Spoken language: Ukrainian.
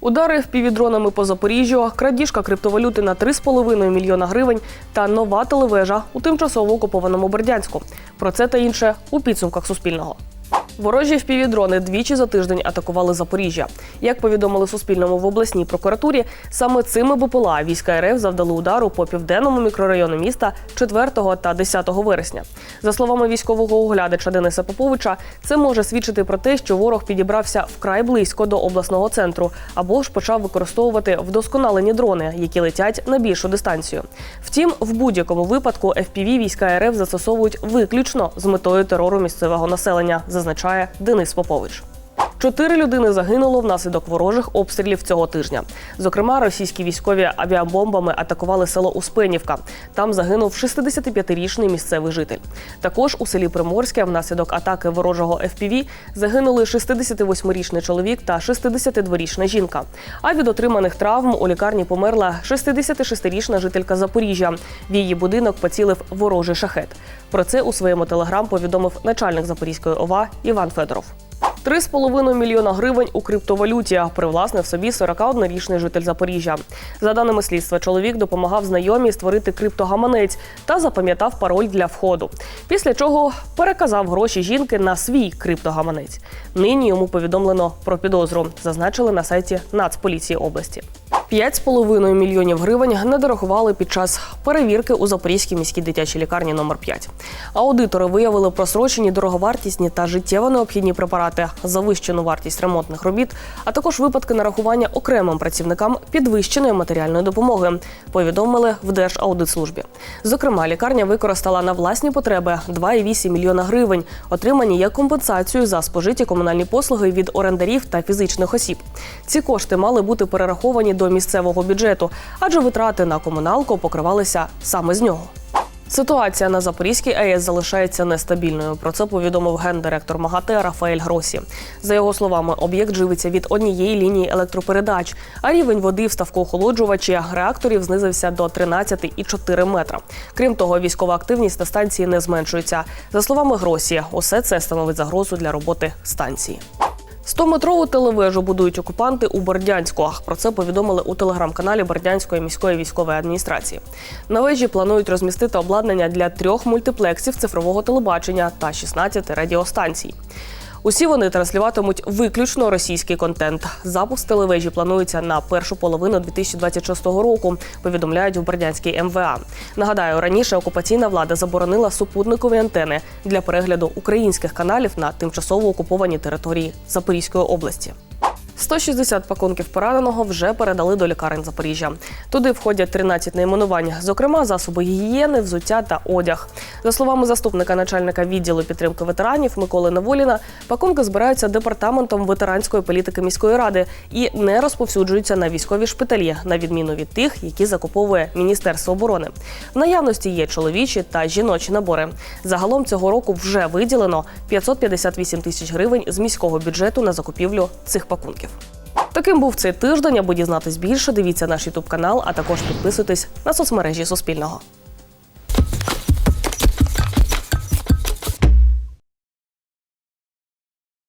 Удари впівдронами по Запоріжжю, крадіжка криптовалюти на 3,5 мільйона гривень та нова телевежа у тимчасово окупованому Бердянську. Про це та інше у підсумках Суспільного. Ворожі впівдрони двічі за тиждень атакували Запоріжжя. Як повідомили Суспільному в обласній прокуратурі, саме цими БПЛА війська РФ завдали удару по південному мікрорайону міста 4 та 10 вересня. За словами військового оглядача Дениса Поповича, це може свідчити про те, що ворог підібрався вкрай близько до обласного центру або ж почав використовувати вдосконалені дрони, які летять на більшу дистанцію. Втім, в будь-якому випадку FPV війська РФ застосовують виключно з метою терору місцевого населення, зазначає Денис Попович. Чотири людини загинуло внаслідок ворожих обстрілів цього тижня. Зокрема, російські військові авіабомбами атакували село Успенівка. Там загинув 65-річний місцевий житель. Також у селі Приморське внаслідок атаки ворожого FPV загинули 68-річний чоловік та 62-річна жінка. А від отриманих травм у лікарні померла 66-річна жителька Запоріжжя. В її будинок поцілив ворожий шахет. Про це у своєму телеграм повідомив начальник Запорізької ОВА Іван Федоров. 3,5 мільйона гривень у криптовалюті привласнив собі 41-річний житель Запоріжжя. За даними слідства, чоловік допомагав знайомій створити криптогаманець та запам'ятав пароль для входу. Після чого переказав гроші жінки на свій криптогаманець. Нині йому повідомлено про підозру, зазначили на сайті Нацполіції області. 5,5 мільйонів гривень не дорахували під час перевірки у Запорізькій міській дитячій лікарні номер 5 Аудитори виявили просрочені дороговартісні та життєво необхідні препарати, завищену вартість ремонтних робіт, а також випадки нарахування окремим працівникам підвищеної матеріальної допомоги. Повідомили в Держаудитслужбі. Зокрема, лікарня використала на власні потреби 2,8 мільйона гривень, отримані як компенсацію за спожиті комунальні послуги від орендарів та фізичних осіб. Ці кошти мали бути перераховані до місцевого бюджету, адже витрати на комуналку покривалися саме з нього. Ситуація на Запорізькій АЕС залишається нестабільною. Про це повідомив гендиректор МАГАТЕ Рафаель Гросі. За його словами, об'єкт живиться від однієї лінії електропередач, а рівень води в ставку охолоджувачі реакторів знизився до 13,4 метра. Крім того, військова активність на станції не зменшується. За словами Гросі, усе це становить загрозу для роботи станції. 100-метрову телевежу будують окупанти у Бердянську. Про це повідомили у телеграм-каналі Бердянської міської військової адміністрації. На вежі планують розмістити обладнання для трьох мультиплексів цифрового телебачення та 16 радіостанцій. Усі вони транслюватимуть виключно російський контент. Запуск телевежі планується на першу половину 2026 року. Повідомляють в Бердянській МВА. Нагадаю, раніше окупаційна влада заборонила супутникові антени для перегляду українських каналів на тимчасово окупованій території Запорізької області. 160 пакунків пораненого вже передали до лікарень Запоріжжя. Туди входять 13 найменувань, зокрема засоби гігієни, взуття та одяг. За словами заступника начальника відділу підтримки ветеранів Миколи Неволіна, пакунки збираються департаментом ветеранської політики міської ради і не розповсюджуються на військові шпиталі, на відміну від тих, які закуповує Міністерство оборони. В наявності є чоловічі та жіночі набори. Загалом цього року вже виділено 558 тисяч гривень з міського бюджету на закупівлю цих пакунків. Таким був цей тиждень. Аби дізнатись більше, дивіться наш ютуб канал, а також підписуйтесь на соцмережі Суспільного.